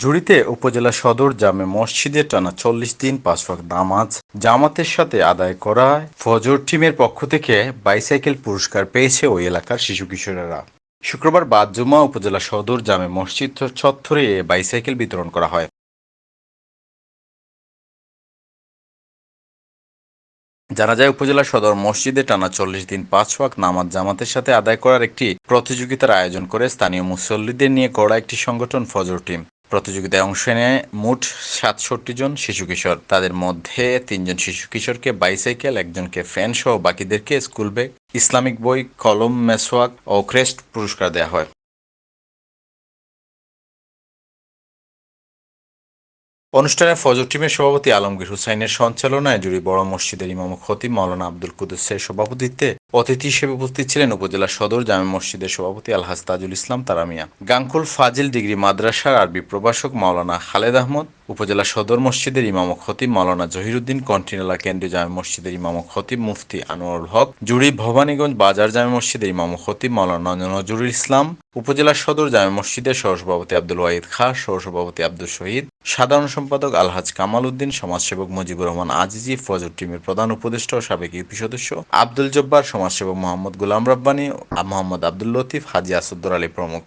জুড়িতে উপজেলা সদর জামে মসজিদে টানা চল্লিশ দিন পাঁচ ওয়াক্ত নামাজ, জামাতের সাথে আদায় করায় ফজর টিমের পক্ষ থেকে বাইসাইকেল পুরস্কার পেয়েছে ওই এলাকার শিশু কিশোরেরা। শুক্রবার বাদ জুমা উপজেলা সদর জামে মসজিদ চত্বরে বাইসাইকেল বিতরণ করা হয়। জানা যায়, উপজেলা সদর মসজিদে টানা চল্লিশ দিন পাঁচ ওয়াক্ত নামাজ, জামাতের সাথে আদায় করার একটি প্রতিযোগিতার আয়োজন করে স্থানীয় মুসল্লিদের নিয়ে গড়া একটি সংগঠন ফজর টিম। প্রতিযোগিতায় অংশ নেয় মোট সাতষট্টি জন শিশু কিশোর। তাদের মধ্যে তিনজন শিশু কিশোরকে বাইসাইকেল, একজনকে ফ্যান সহ বাকিদেরকে স্কুল ব্যাগ, ইসলামিক বই, কলম মেসওয়াক ও ক্রেস্ট পুরস্কার দেওয়া হয়। অনুষ্ঠানে ফজর টিমের সভাপতি আলমগীর হুসাইনের সঞ্চালনায় জুড়ি বড় মসজিদের ইমাম খতিব মাওলানা আব্দুল কুদ্দুসের সভাপতিত্বে অতিথি হিসেবে উপস্থিত ছিলেন উপজেলা সদর জামে মসজিদের সভাপতি আলহাজ তাজুল ইসলাম তারামিয়া। গাংকুল ফাজিল ডিগ্রি মাদ্রাসার আরবি প্রভাষক মাওলানা খালেদ আহমদ, উপজেলা সদর মসজিদের ইমাম খতিব মাওলানা জহিরুদ্দিন কন্টিনালা কেন্দ্রীয় জামে মসজিদের ইমাম খতিব মুফতি আনোয়ারুল হক, জুড়ি ভবানীগঞ্জ বাজার জামে মসজিদের ইমাম খতিব মাওলানা নজরুল ইসলাম, উপজেলা সদর জামে মসজিদের সহসভাপতি আব্দুল ওয়াহিদ খাঁ, সহসভাপতি আব্দুল শহীদ সাধারণ সম্পাদক আলহাজ কামাল উদ্দিন, সমাজসেবক মুজিবুর রহমান আজিজি, ফজর টিমের প্রধান উপদেষ্টা ও সাবেক ইউপি সদস্য, আব্দুল জব্বার, সমাজসেবক মোহাম্মদ গুলাম রাব্বানী মোহাম্মদ আব্দুল লতিফ, হাজি আসাদুর আলী প্রমুখ।